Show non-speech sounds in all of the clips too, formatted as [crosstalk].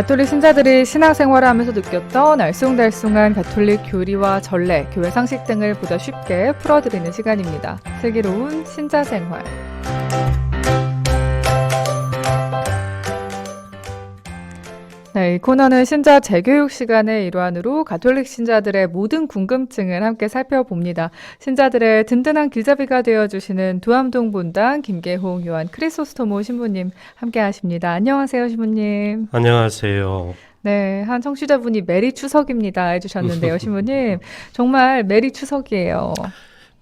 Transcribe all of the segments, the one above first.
가톨릭 신자들이 신앙생활을 하면서 느꼈던 알쏭달쏭한 가톨릭 교리와 전례, 교회 상식 등을 보다 쉽게 풀어드리는 시간입니다. 슬기로운 신자생활. 네, 이 코너는 신자 재교육 시간의 일환으로 가톨릭 신자들의 모든 궁금증을 함께 살펴봅니다. 신자들의 든든한 길잡이가 되어주시는 두암동 본당 김계홍 요한 크리소스토모 신부님 함께 하십니다. 안녕하세요, 신부님. 안녕하세요. 네, 한 청취자분이 메리 추석입니다 해주셨는데요, [laughs] 신부님. 정말 메리 추석이에요.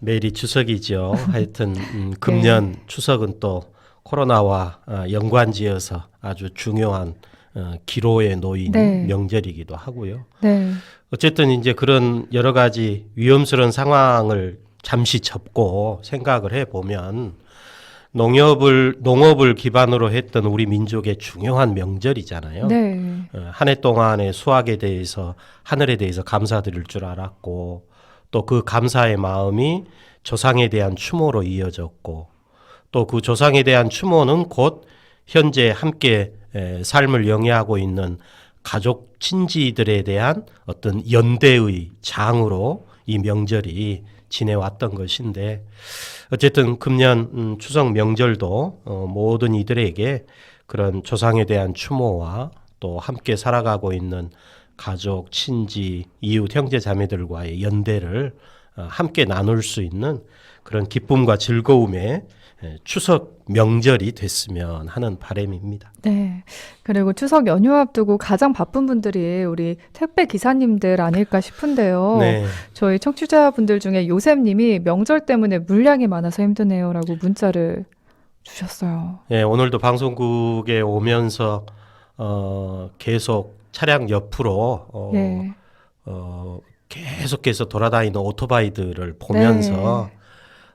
매일이 추석이죠. 하여튼 음, 금년 추석은 또 코로나와 어, 연관지어서 아주 중요한 어, 기로에 놓인 네. 명절이기도 하고요. 네, 어쨌든 이제 그런 여러 가지 위험스러운 상황을 잠시 접고 생각을 해 보면 농협을 농업을 기반으로 했던 우리 민족의 중요한 명절이잖아요. 네, 어, 한해 동안의 수확에 대해서 하늘에 대해서 감사드릴 줄 알았고 또 그 감사의 마음이 조상에 대한 추모로 이어졌고 또 그 조상에 대한 추모는 곧 현재 함께 에, 삶을 영위하고 있는 가족 친지들에 대한 어떤 연대의 장으로 이 명절이 지내왔던 것인데 어쨌든 금년 음, 추석 명절도 어, 모든 이들에게 그런 조상에 대한 추모와 또 함께 살아가고 있는 가족, 친지, 이웃, 형제 자매들과의 연대를 어, 함께 나눌 수 있는 그런 기쁨과 즐거움의 에, 추석 명절이 됐으면 하는 바람입니다. 네. 그리고 추석 연휴 앞두고 가장 바쁜 분들이 우리 택배 기사님들 아닐까 싶은데요. [laughs] 네. 저희 청취자분들 중에 요셉님이 명절 때문에 물량이 많아서 힘드네요라고 문자를 주셨어요. 예, 오늘도 방송국에 오면서 어, 계속 차량 옆으로 어, 예. 어, 계속해서 돌아다니는 오토바이들을 보면서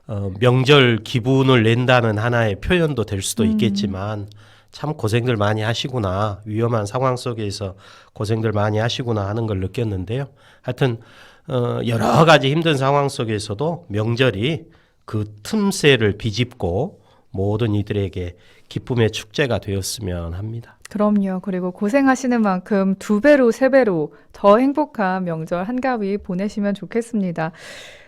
어, 명절 기분을 낸다는 하나의 표현도 될 수도 음. 있겠지만 참 고생들 많이 하시구나 위험한 상황 속에서 고생들 많이 하시구나 하는 걸 느꼈는데요. 하여튼 어, 여러 가지 힘든 상황 속에서도 명절이 그 틈새를 비집고 모든 이들에게 기쁨의 축제가 되었으면 합니다. 그럼요. 그리고 고생하시는 만큼 두 배로, 세 배로 더 행복한 명절 한가위 보내시면 좋겠습니다.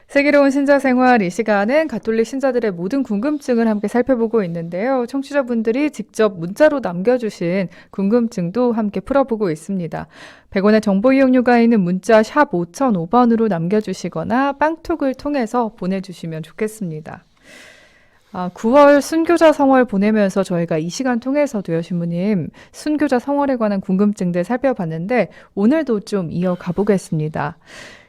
슬기로운 신자 생활 이 시간은 가톨릭 신자들의 모든 궁금증을 함께 살펴보고 있는데요. 청취자분들이 직접 문자로 남겨주신 궁금증도 함께 풀어보고 있습니다. 100원의 정보 이용료가 있는 문자 샵 5005번으로 남겨주시거나 빵톡을 통해서 보내주시면 좋겠습니다. 아, 9월 순교자 성월 보내면서 저희가 이 시간 통해서도요, 신부님, 순교자 성월에 관한 궁금증들 살펴봤는데, 오늘도 좀 이어가 보겠습니다.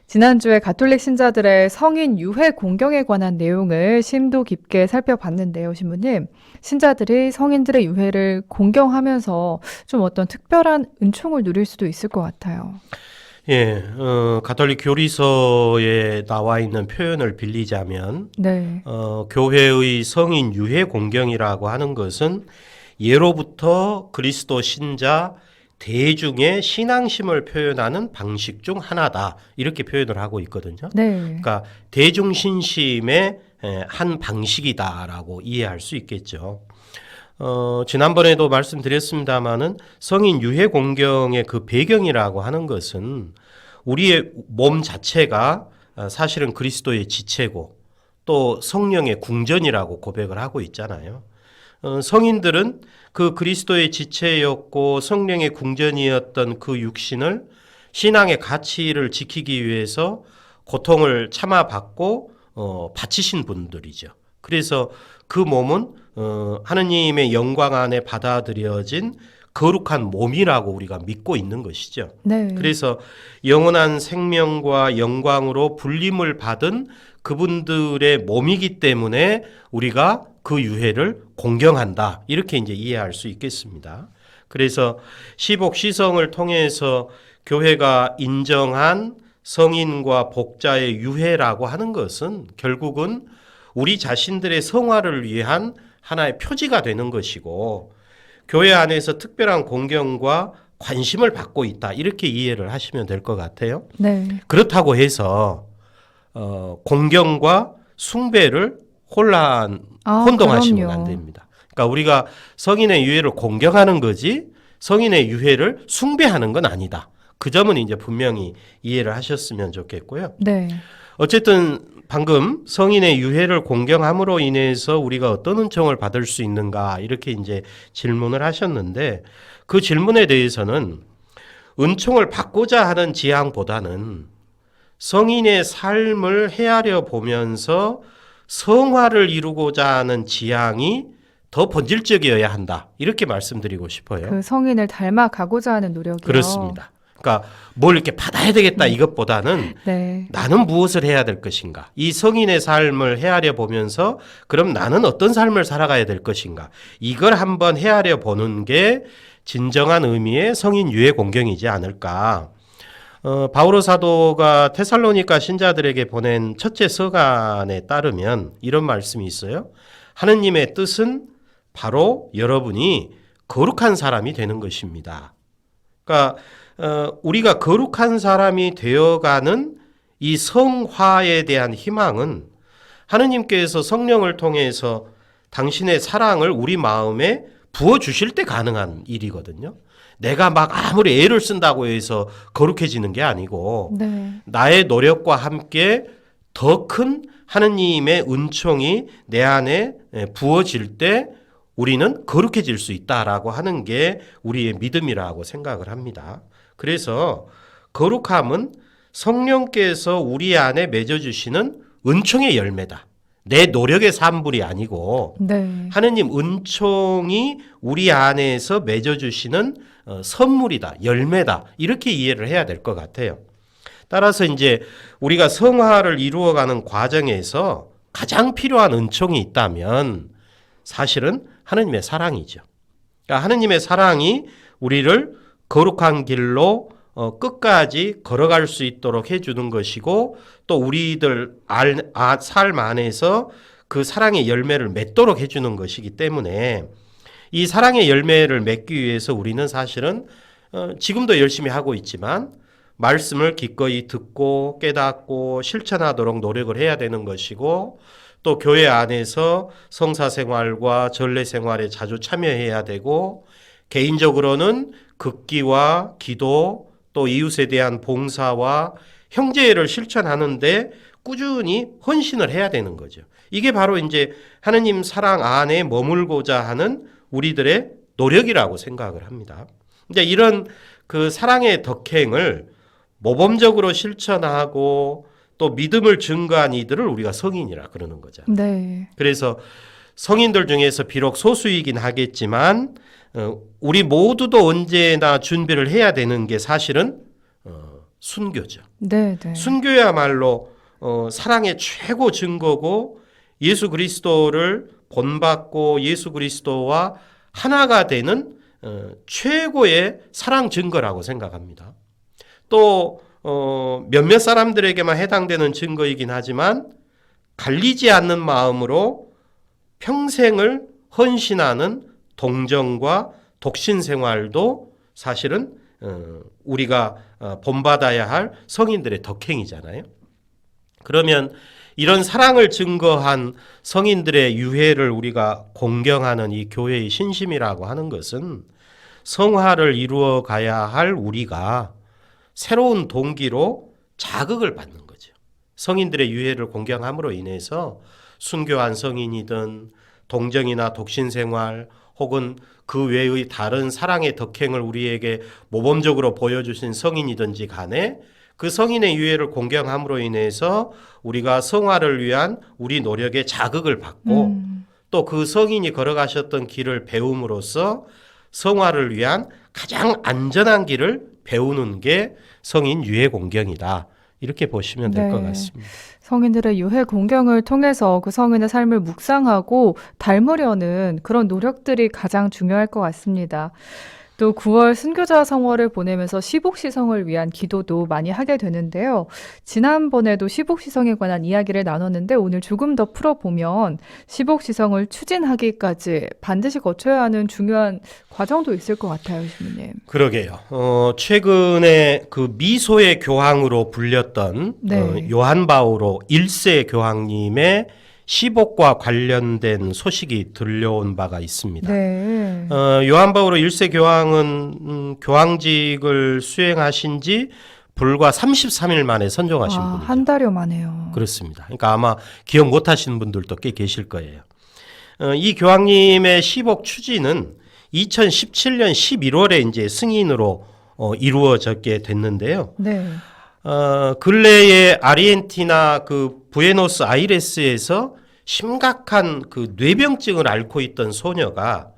지난주에 가톨릭 신자들의 성인 유해 공경에 관한 내용을 심도 깊게 살펴봤는데요, 신부님. 신자들이 성인들의 유해를 공경하면서 좀 어떤 특별한 은총을 누릴 수도 있을 것 같아요. 예, 어, 가톨릭 교리서에 나와 있는 표현을 빌리자면 네. 어, 교회의 성인 유해 공경이라고 하는 것은 예로부터 그리스도 신자 대중의 신앙심을 표현하는 방식 중 하나다 이렇게 표현을 하고 있거든요. 네. 그러니까 대중 신심의 에, 한 방식이다라고 이해할 수 있겠죠. 어, 지난번에도 말씀드렸습니다마는 성인 유해 공경의 그 배경이라고 하는 것은 우리의 몸 자체가 어, 사실은 그리스도의 지체고 또 성령의 궁전이라고 고백을 하고 있잖아요. 어, 성인들은 그 그리스도의 지체였고 성령의 궁전이었던 그 육신을 신앙의 가치를 지키기 위해서 고통을 참아받고 어, 바치신 분들이죠. 그래서 그 몸은 어, 하느님의 영광 안에 받아들여진 거룩한 몸이라고 우리가 믿고 있는 것이죠. 네. 그래서 영원한 생명과 영광으로 불림을 받은 그분들의 몸이기 때문에 우리가 그 유해를 공경한다. 이렇게 이제 이해할 수 있겠습니다. 그래서 시복 시성을 통해서 교회가 인정한 성인과 복자의 유해라고 하는 것은 결국은 우리 자신들의 성화를 위한 하나의 표지가 되는 것이고 교회 안에서 특별한 공경과 관심을 받고 있다. 이렇게 이해를 하시면 될 것 같아요. 네. 그렇다고 해서 어, 공경과 숭배를 혼란 아, 혼동하시면 그럼요. 안 됩니다. 그러니까 우리가 성인의 유해를 공경하는 거지 성인의 유해를 숭배하는 건 아니다. 그 점은 이제 분명히 이해를 하셨으면 좋겠고요. 네. 어쨌든 방금 성인의 유해를 공경함으로 인해서 우리가 어떤 은총을 받을 수 있는가 이렇게 이제 질문을 하셨는데 그 질문에 대해서는 은총을 받고자 하는 지향보다는 성인의 삶을 헤아려 보면서 성화를 이루고자 하는 지향이 더 본질적이어야 한다. 이렇게 말씀드리고 싶어요. 그 성인을 닮아가고자 하는 노력이요. 그렇습니다. 그러니까 뭘 이렇게 받아야 되겠다 이것보다는 [laughs] 네. 나는 무엇을 해야 될 것인가? 이 성인의 삶을 헤아려 보면서 그럼 나는 어떤 삶을 살아가야 될 것인가? 이걸 한번 헤아려 보는 게 진정한 의미의 성인 유해 공경이지 않을까? 어, 바오로 사도가 테살로니가 신자들에게 보낸 첫째 서간에 따르면 이런 말씀이 있어요. 하느님의 뜻은 바로 여러분이 거룩한 사람이 되는 것입니다. 그러니까 어, 우리가 거룩한 사람이 되어가는 이 성화에 대한 희망은 하느님께서 성령을 통해서 당신의 사랑을 우리 마음에 부어 주실 때 가능한 일이거든요. 내가 막 아무리 애를 쓴다고 해서 거룩해지는 게 아니고 네. 나의 노력과 함께 더 큰 하느님의 은총이 내 안에 예, 부어질 때 우리는 거룩해질 수 있다라고 하는 게 우리의 믿음이라고 생각을 합니다. 그래서 거룩함은 성령께서 우리 안에 맺어주시는 은총의 열매다. 내 노력의 산물이 아니고 네. 하느님 은총이 우리 안에서 맺어주시는 어, 선물이다, 열매다 이렇게 이해를 해야 될 것 같아요. 따라서 이제 우리가 성화를 이루어가는 과정에서 가장 필요한 은총이 있다면 사실은 하느님의 사랑이죠. 그러니까 하느님의 사랑이 우리를 거룩한 길로 어, 끝까지 걸어갈 수 있도록 해주는 것이고 또 우리들 알, 아, 삶 안에서 그 사랑의 열매를 맺도록 해주는 것이기 때문에 이 사랑의 열매를 맺기 위해서 우리는 사실은 어, 지금도 열심히 하고 있지만 말씀을 기꺼이 듣고 깨닫고 실천하도록 노력을 해야 되는 것이고 또 교회 안에서 성사 생활과 전례 생활에 자주 참여해야 되고 개인적으로는 극기와 기도 또 이웃에 대한 봉사와 형제를 실천하는데 꾸준히 헌신을 해야 되는 거죠. 이게 바로 이제 하느님 사랑 안에 머물고자 하는 우리들의 노력이라고 생각을 합니다. 이제 이런 그 사랑의 덕행을 모범적으로 실천하고 또 믿음을 증거한 이들을 우리가 성인이라 그러는 거죠. 네. 그래서 성인들 중에서 비록 소수이긴 하겠지만 어, 우리 모두도 언제나 준비를 해야 되는 게 사실은 어, 순교죠. 네, 네. 순교야말로 어, 사랑의 최고 증거고 예수 그리스도를 본받고 예수 그리스도와 하나가 되는 어, 최고의 사랑 증거라고 생각합니다. 또 어, 몇몇 사람들에게만 해당되는 증거이긴 하지만 갈리지 않는 마음으로 평생을 헌신하는 동정과 독신 생활도 사실은 어, 우리가 어, 본받아야 할 성인들의 덕행이잖아요. 그러면 이런 사랑을 증거한 성인들의 유해를 우리가 공경하는 이 교회의 신심이라고 하는 것은 성화를 이루어 가야 할 우리가 새로운 동기로 자극을 받는 거죠. 성인들의 유해를 공경함으로 인해서 순교한 성인이든 동정이나 독신 생활 혹은 그 외의 다른 사랑의 덕행을 우리에게 모범적으로 보여주신 성인이든지 간에 그 성인의 유해를 공경함으로 인해서 우리가 성화를 위한 우리 노력에 자극을 받고 음, 또그 성인이 걸어가셨던 길을 배움으로써 성화를 위한 가장 안전한 길을 배우는 게 성인 유해 공경이다. 이렇게 보시면 될것 네. 같습니다. 성인들의 유해 공경을 통해서 그 성인의 삶을 묵상하고 닮으려는 그런 노력들이 가장 중요할 것 같습니다. 또 9월 순교자 성월을 보내면서 시복시성을 위한 기도도 많이 하게 되는데요. 지난번에도 시복시성에 관한 이야기를 나눴는데 오늘 조금 더 풀어보면 시복시성을 추진하기까지 반드시 거쳐야 하는 중요한 과정도 있을 것 같아요, 시민님. 그러게요. 어, 최근에 그 미소의 교황으로 불렸던 네. 어, 요한 바오로 1세 교황님의 시복과 관련된 소식이 들려온 바가 있습니다. 네. 어, 요한 바오로 1세 교황은 음, 교황직을 수행하신 지 불과 33일 만에 선종하신 아, 분이죠. 한 달여 만에요. 그렇습니다. 그러니까 아마 기억 못 하시는 분들도 꽤 계실 거예요. 어, 이 교황님의 시복 추진은 2017년 11월에 이제 승인으로 어, 이루어졌게 됐는데요. 네. 어, 근래에 아르헨티나 그 부에노스 아이레스에서 심각한 그 뇌병증을 앓고 있던 소녀가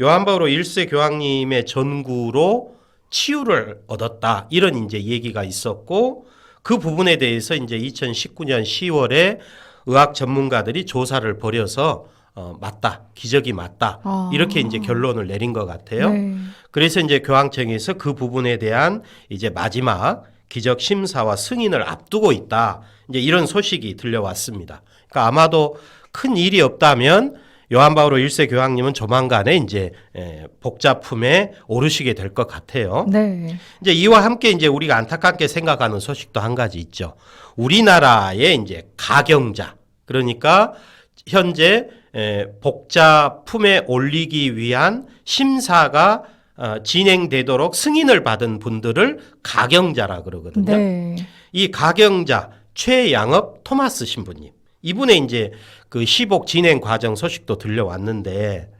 요한 바오로 1세 교황님의 전구로 치유를 얻었다. 이런 이제 얘기가 있었고 그 부분에 대해서 이제 2019년 10월에 의학 전문가들이 조사를 벌여서 어, 맞다. 기적이 맞다. 아. 이렇게 이제 결론을 내린 것 같아요. 네. 그래서 이제 교황청에서 그 부분에 대한 이제 마지막 기적 심사와 승인을 앞두고 있다. 이제 이런 소식이 들려왔습니다. 그러니까 아마도 큰 일이 없다면 요한 바오로 1세 교황님은 조만간에 이제 에, 복자품에 오르시게 될 것 같아요. 네. 이제 이와 함께 이제 우리가 안타깝게 생각하는 소식도 한 가지 있죠. 우리나라의 이제 가경자 그러니까 현재 에, 복자품에 올리기 위한 심사가 어, 진행되도록 승인을 받은 분들을 가경자라 그러거든요. 네. 이 가경자 최양업 토마스 신부님 이분의 이제 그 시복 진행 과정 소식도 들려왔는데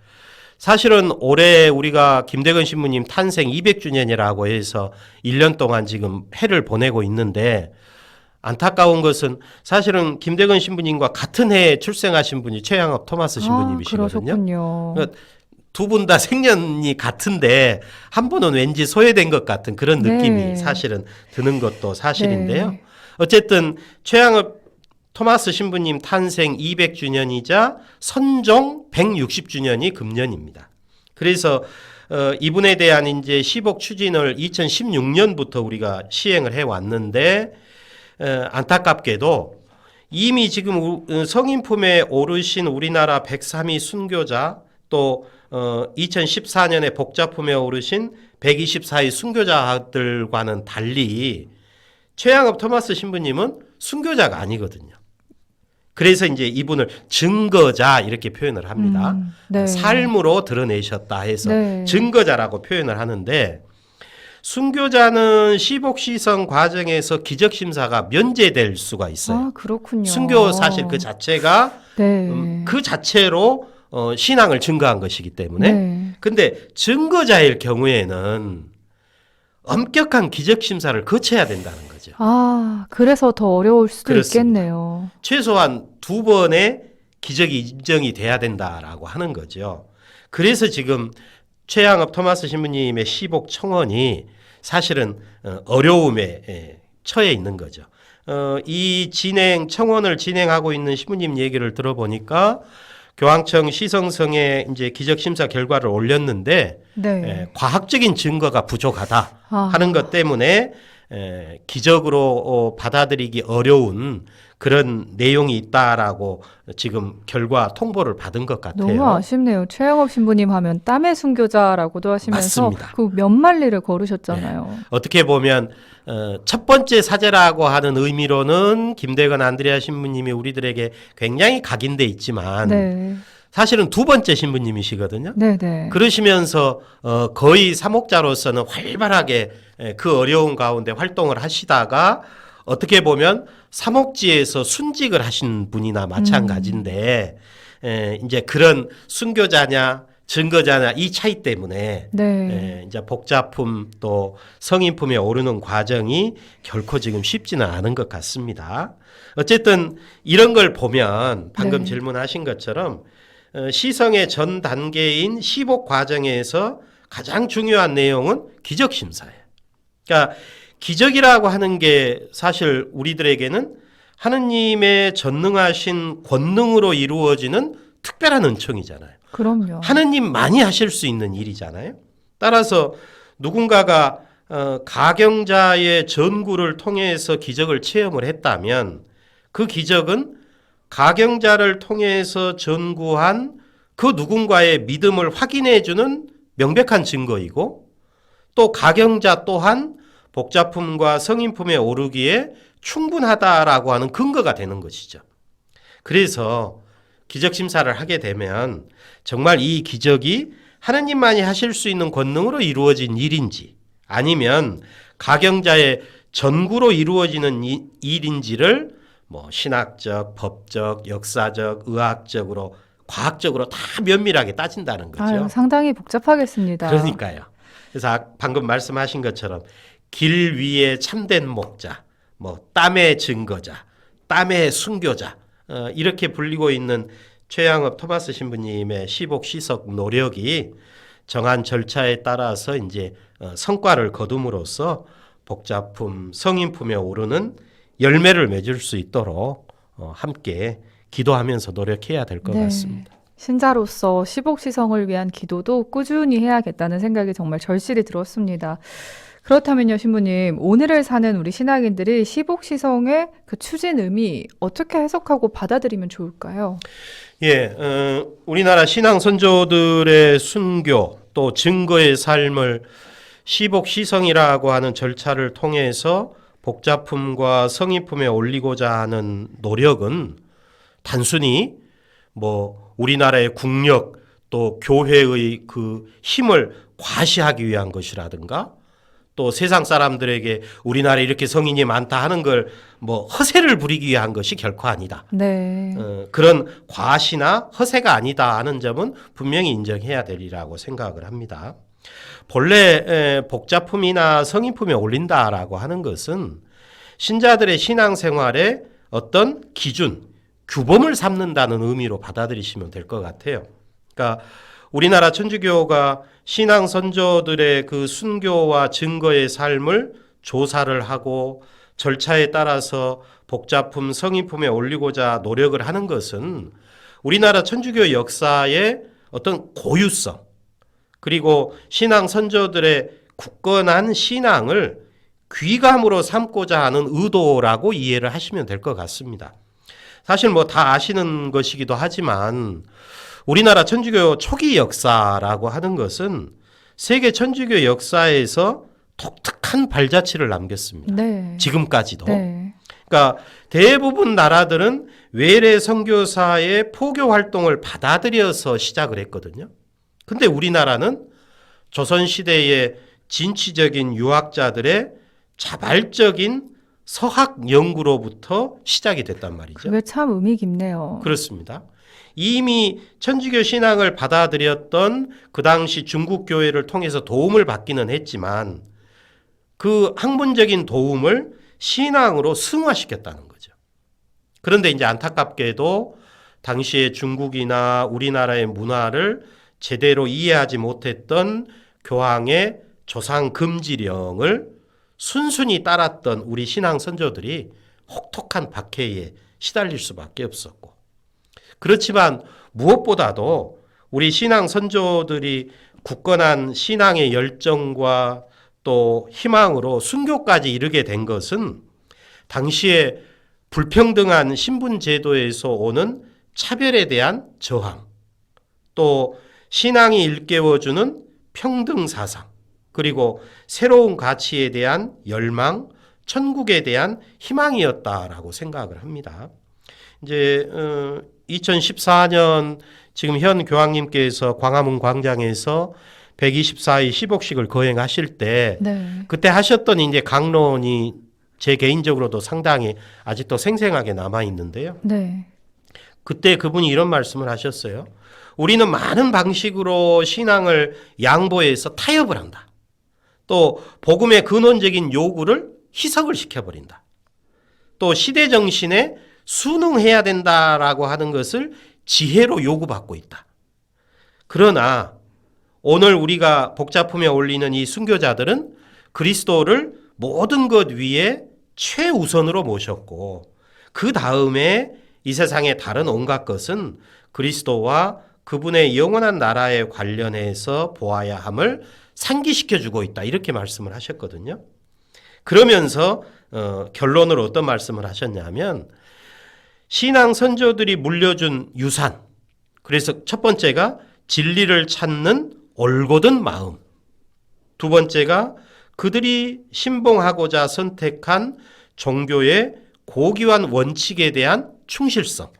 사실은 올해 우리가 김대건 신부님 탄생 200주년이라고 해서 1년 동안 지금 해를 보내고 있는데 안타까운 것은 사실은 김대건 신부님과 같은 해에 출생하신 분이 최양업 토마스 신부님이시거든요. 아, 그러셨군요. 두 분 다 생년이 같은데 한 분은 왠지 소외된 것 같은 그런 느낌이 네. 사실은 드는 것도 사실인데요. 네. 어쨌든 최양업 토마스 신부님 탄생 200주년이자 선종 160주년이 금년입니다. 그래서 어, 이분에 대한 이제 시복 추진을 2016년부터 우리가 시행을 해 왔는데 어, 안타깝게도 이미 지금 성인품에 오르신 우리나라 103위 순교자 또 어, 2014년에 복자품에 오르신 124위 순교자들과는 달리 최양업 토마스 신부님은 순교자가 아니거든요. 그래서 이제 이분을 증거자 이렇게 표현을 합니다. 음, 네. 삶으로 드러내셨다 해서 네. 증거자라고 표현을 하는데 순교자는 시복 시성 과정에서 기적 심사가 면제될 수가 있어요. 아, 그렇군요. 순교 사실 그 자체가 네. 음, 그 자체로 어, 신앙을 증거한 것이기 때문에 네. 근데 증거자일 경우에는 엄격한 기적 심사를 거쳐야 된다는 거죠. 아, 그래서 더 어려울 수도 그렇습니다. 있겠네요. 최소한 두 번의 기적이 인정이 돼야 된다라고 하는 거죠. 그래서 지금 최양업 토마스 신부님의 시복 청원이 사실은 어, 어려움에 예, 처해 있는 거죠. 어, 이 진행 청원을 진행하고 있는 신부님 얘기를 들어보니까 교황청 시성성에 이제 기적 심사 결과를 올렸는데 네. 예, 과학적인 증거가 부족하다. 아, 하는 것 때문에 에, 기적으로 어, 받아들이기 어려운 그런 내용이 있다라고 지금 결과 통보를 받은 것 같아요. 너무 아쉽네요. 최영업 신부님 하면 땀의 순교자라고도 하시면서. 그 몇 만리를 걸으셨잖아요. 어떻게 보면 어, 첫 번째 사제라고 하는 의미로는 김대건 안드레아 신부님이 우리들에게 굉장히 각인돼 있지만 네. 사실은 두 번째 신부님이시거든요. 네, 네. 그러시면서 어, 거의 사목자로서는 활발하게 에, 그 어려운 가운데 활동을 하시다가 어떻게 보면 사목지에서 순직을 하신 분이나 마찬가지인데 에, 이제 그런 순교자냐 증거자냐 이 차이 때문에 네. 에, 이제 복자품 또 성인품에 오르는 과정이 결코 지금 쉽지는 않은 것 같습니다. 어쨌든 이런 걸 보면 방금 네. 질문하신 것처럼 어, 시성의 전 단계인 시복 과정에서 가장 중요한 내용은 기적 심사예요. 그러니까 기적이라고 하는 게 사실 우리들에게는 하느님의 전능하신 권능으로 이루어지는 특별한 은총이잖아요. 그럼요. 하느님만이 하실 수 있는 일이잖아요. 따라서 누군가가 어, 가경자의 전구를 통해서 기적을 체험을 했다면 그 기적은 가경자를 통해서 전구한 그 누군가의 믿음을 확인해 주는 명백한 증거이고 또 가경자 또한 복자품과 성인품에 오르기에 충분하다라고 하는 근거가 되는 것이죠. 그래서 기적 심사를 하게 되면 정말 이 기적이 하나님만이 하실 수 있는 권능으로 이루어진 일인지 아니면 가경자의 전구로 이루어지는 이- 일인지를 뭐 신학적, 법적, 역사적, 의학적으로 과학적으로 다 면밀하게 따진다는 거죠. 아유, 상당히 복잡하겠습니다. 그러니까요. 그래서 아- 방금 말씀하신 것처럼 길 위에 참된 목자, 뭐 땀의 증거자, 땀의 순교자 어, 이렇게 불리고 있는 최양업 토마스 신부님의 시복 시석 노력이 정한 절차에 따라서 이제 어, 성과를 거둠으로써 복자품 성인품에 오르는 열매를 맺을 수 있도록 어, 함께 기도하면서 노력해야 될것 네. 같습니다. 신자로서 시복시성을 위한 기도도 꾸준히 해야겠다는 생각이 정말 절실히 들었습니다. 그렇다면요, 신부님, 오늘을 사는 우리 신앙인들이 시복시성의 그 추진 의미 어떻게 해석하고 받아들이면 좋을까요? 예, 어, 우리나라 신앙 선조들의 순교 또 증거의 삶을 시복 시성이라고 하는 절차를 통해서 복자품과 성인품에 올리고자 하는 노력은 단순히 뭐 우리나라의 국력 또 교회의 그 힘을 과시하기 위한 것이라든가 또 세상 사람들에게 우리나라에 이렇게 성인이 많다 하는 걸 뭐 허세를 부리기 위한 것이 결코 아니다. 네. 어, 그런 과시나 허세가 아니다 하는 점은 분명히 인정해야 되리라고 생각을 합니다. 본래 에, 복자품이나 성인품에 올린다라고 하는 것은 신자들의 신앙생활에 어떤 기준, 규범을 삼는다는 의미로 받아들이시면 될 것 같아요. 그러니까 우리나라 천주교가 신앙 선조들의 그 순교와 증거의 삶을 조사를 하고 절차에 따라서 복자품, 성인품에 올리고자 노력을 하는 것은 우리나라 천주교 역사의 어떤 고유성, 그리고 신앙 선조들의 굳건한 신앙을 귀감으로 삼고자 하는 의도라고 이해를 하시면 될 것 같습니다. 사실 뭐 다 아시는 것이기도 하지만 우리나라 천주교 초기 역사라고 하는 것은 세계 천주교 역사에서 독특한 발자취를 남겼습니다. 네. 지금까지도. 네. 그러니까 대부분 나라들은 외래 선교사의 포교 활동을 받아들여서 시작을 했거든요. 근데 우리나라는 조선 시대의 진취적인 유학자들의 자발적인 서학 연구로부터 시작이 됐단 말이죠. 그게 참 의미 깊네요. 그렇습니다. 이미 천주교 신앙을 받아들였던 그 당시 중국 교회를 통해서 도움을 받기는 했지만 그 학문적인 도움을 신앙으로 승화시켰다는 거죠. 그런데 이제 안타깝게도 당시에 중국이나 우리나라의 문화를 제대로 이해하지 못했던 교황의 조상 금지령을 순순히 따랐던 우리 신앙 선조들이 혹독한 박해에 시달릴 수밖에 없었고 그렇지만 무엇보다도 우리 신앙 선조들이 굳건한 신앙의 열정과 또 희망으로 순교까지 이르게 된 것은 당시에 불평등한 신분 제도에서 오는 차별에 대한 저항, 또 신앙이 일깨워주는 평등 사상, 그리고 새로운 가치에 대한 열망, 천국에 대한 희망이었다라고 생각을 합니다. 이제 어, 2014년 지금 현 교황님께서 광화문 광장에서 124일 시복식을 거행하실 때 네. 그때 하셨던 이제 강론이 제 개인적으로도 상당히 아직도 생생하게 남아 있는데요. 네. 그때 그분이 이런 말씀을 하셨어요. 우리는 많은 방식으로 신앙을 양보해서 타협을 한다. 또 복음의 근원적인 요구를 희석을 시켜버린다. 또 시대 정신에 순응해야 된다라고 하는 것을 지혜로 요구받고 있다. 그러나 오늘 우리가 복자품에 올리는 이 순교자들은 그리스도를 모든 것 위에 최우선으로 모셨고 그 다음에 이 세상의 다른 온갖 것은 그리스도와 그분의 영원한 나라에 관련해서 보아야 함을 상기시켜 주고 있다. 이렇게 말씀을 하셨거든요. 그러면서 어, 결론으로 어떤 말씀을 하셨냐면 신앙 선조들이 물려준 유산. 그래서 첫 번째가 진리를 찾는 올곧은 마음. 두 번째가 그들이 신봉하고자 선택한 종교의 고귀한 원칙에 대한 충실성.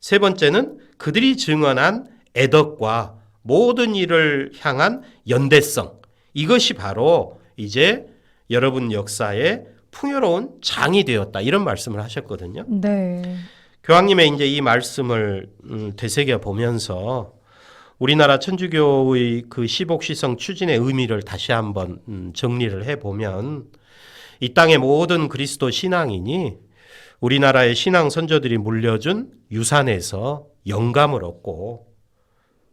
세 번째는 그들이 증언한 애덕과 모든 일을 향한 연대성. 이것이 바로 이제 여러분 역사의 풍요로운 장이 되었다. 이런 말씀을 하셨거든요. 네. 교황님의 이제 이 말씀을 음, 되새겨 보면서 우리나라 천주교의 그 시복시성 추진의 의미를 다시 한번 음, 정리를 해 보면 이 땅의 모든 그리스도 신앙인이 우리나라의 신앙 선조들이 물려준 유산에서 영감을 얻고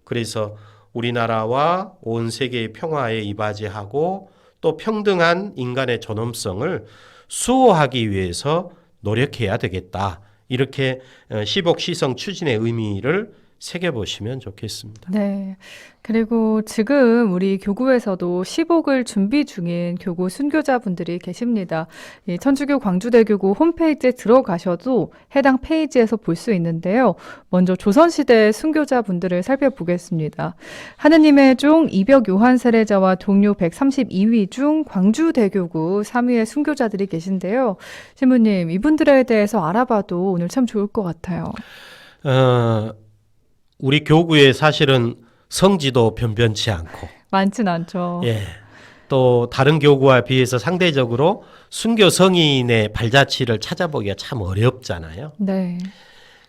그래서 우리나라와 온 세계의 평화에 이바지하고 또 평등한 인간의 존엄성을 수호하기 위해서 노력해야 되겠다. 이렇게 어, 시복 시성 추진의 의미를 새겨 보시면 좋겠습니다. 네. 그리고 지금 우리 교구에서도 시복을 준비 중인 교구 순교자분들이 계십니다. 이 천주교 광주대교구 홈페이지에 들어가셔도 해당 페이지에서 볼 수 있는데요. 먼저 조선시대 순교자분들을 살펴보겠습니다. 하느님의 종 이벽 요한 세례자와 동료 132위 중 광주대교구 3위의 순교자들이 계신데요. 신부님, 이분들에 대해서 알아봐도 오늘 참 좋을 것 같아요. 어, 우리 교구에 사실은 성지도 변변치 않고, 많진 않죠. 예, 또 다른 교구와 비해서 상대적으로 순교 성인의 발자취를 찾아보기가 참 어렵잖아요. 네.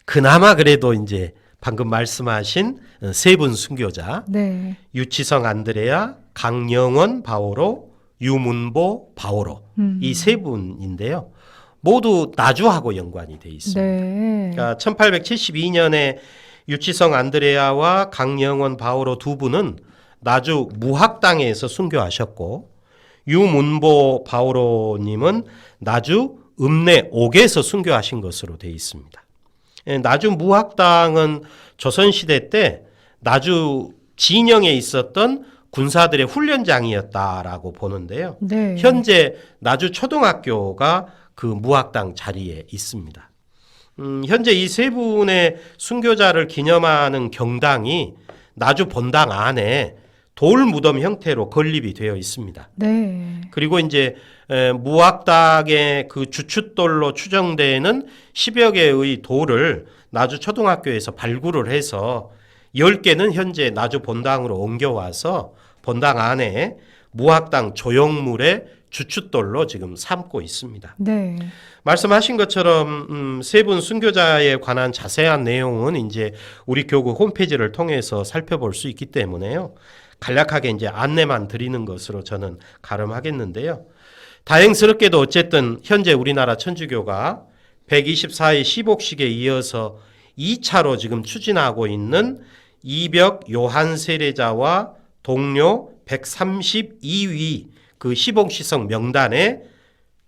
그나마 그래도 이제 방금 말씀하신 세 분 순교자 네. 유치성 안드레아, 강영원 바오로, 유문보 바오로 음. 이세 분인데요. 모두 나주하고 연관이 돼 있습니다. 네. 그러니까 1872년에 유치성 안드레아와 강영원 바오로 두 분은 나주 무학당에서 순교하셨고 유문보 바오로님은 나주 읍내 옥에서 순교하신 것으로 돼 있습니다. 예, 나주 무학당은 조선시대 때 나주 진영에 있었던 군사들의 훈련장이었다라고 보는데요. 네. 현재 나주 초등학교가 그 무학당 자리에 있습니다. 음, 현재 이 세 분의 순교자를 기념하는 경당이 나주 본당 안에 돌 무덤 형태로 건립이 되어 있습니다. 네. 그리고 이제 에, 무학당의 그 주춧돌로 추정되는 10여 개의 돌을 나주 초등학교에서 발굴을 해서 10개는 현재 나주 본당으로 옮겨와서 본당 안에 무학당 조형물의 주춧돌로 지금 삼고 있습니다. 네. 말씀하신 것처럼 음, 세분 순교자에 관한 자세한 내용은 이제 우리 교구 홈페이지를 통해서 살펴볼 수 있기 때문에요. 간략하게 이제 안내만 드리는 것으로 저는 가름하겠는데요. 다행스럽게도 어쨌든 현재 우리나라 천주교가 124의 시복식에 이어서 2차로 지금 추진하고 있는 이벽 요한 세례자와 동료 132위 그 시복시성 명단에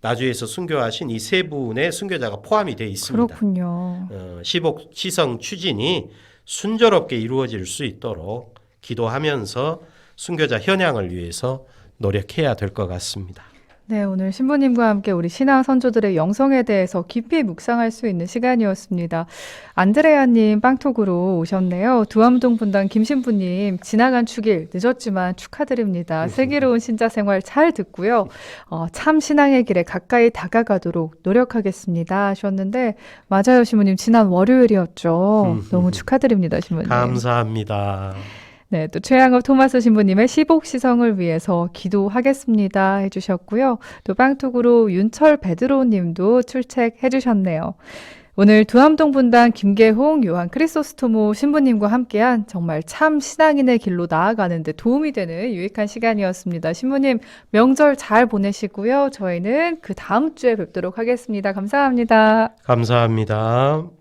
나주에서 순교하신 이 세 분의 순교자가 포함이 되어 있습니다. 그렇군요. 어, 시복 시성 추진이 순조롭게 이루어질 수 있도록 기도하면서 순교자 현양을 위해서 노력해야 될 것 같습니다. 네, 오늘 신부님과 함께 우리 신앙 선조들의 영성에 대해서 깊이 묵상할 수 있는 시간이었습니다. 안드레아님 빵톡으로 오셨네요. 두암동 분당 김신부님 지나간 축일 늦었지만 축하드립니다. 슬기로운 신자 생활 잘 듣고요. 어, 참 신앙의 길에 가까이 다가가도록 노력하겠습니다. 하셨는데 맞아요, 신부님 지난 월요일이었죠. [laughs] 너무 축하드립니다, 신부님. 감사합니다. 네, 또 최양업 토마스 신부님의 시복 시성을 위해서 기도하겠습니다 해주셨고요. 또 빵톡으로 윤철 베드로 님도 출첵해 주셨네요. 오늘 두암동 분당 김계홍 요한 크리소스토모 신부님과 함께한 정말 참 신앙인의 길로 나아가는 데 도움이 되는 유익한 시간이었습니다. 신부님 명절 잘 보내시고요. 저희는 그 다음 주에 뵙도록 하겠습니다. 감사합니다. 감사합니다.